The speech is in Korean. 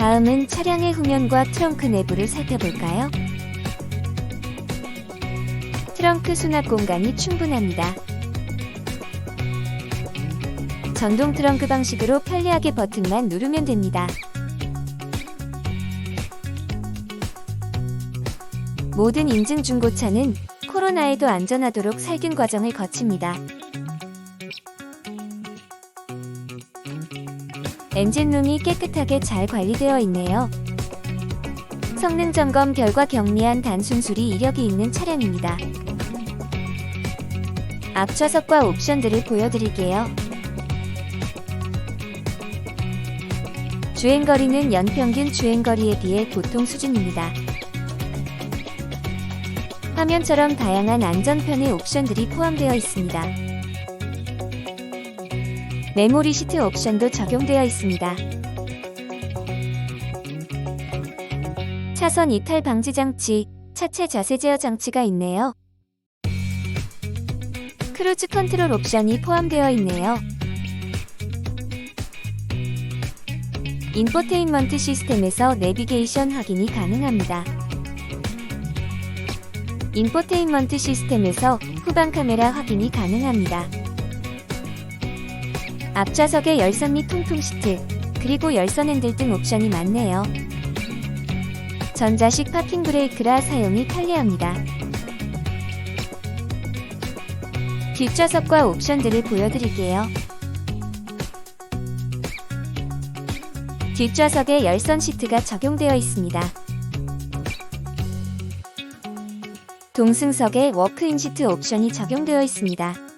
다음은 차량의 후면과 트렁크 내부를 살펴볼까요? 트렁크 수납 공간이 충분합니다. 전동 트렁크 방식으로 편리하게 버튼만 누르면 됩니다. 모든 인증 중고차는 코로나에도 안전하도록 살균 과정을 거칩니다. 엔진룸이 깨끗하게 잘 관리되어 있네요. 성능 점검 결과 경미한 단순 수리 이력이 있는 차량입니다. 앞 좌석과 옵션들을 보여드릴게요. 주행거리는 연평균 주행거리에 비해 보통 수준입니다. 화면처럼 다양한 안전편의 옵션들이 포함되어 있습니다. 메모리 시트 옵션도 적용되어 있습니다. 차선 이탈 방지 장치, 차체 자세 제어 장치가 있네요. 크루즈 컨트롤 옵션이 포함되어 있네요. 인포테인먼트 시스템에서 내비게이션 확인이 가능합니다. 인포테인먼트 시스템에서 후방 카메라 확인이 가능합니다. 앞좌석에 열선 및 통풍 시트, 그리고 열선 핸들 등 옵션이 많네요. 전자식 파킹 브레이크라 사용이 편리합니다. 뒷좌석과 옵션들을 보여드릴게요. 뒷좌석에 열선 시트가 적용되어 있습니다. 동승석에 워크인 시트 옵션이 적용되어 있습니다.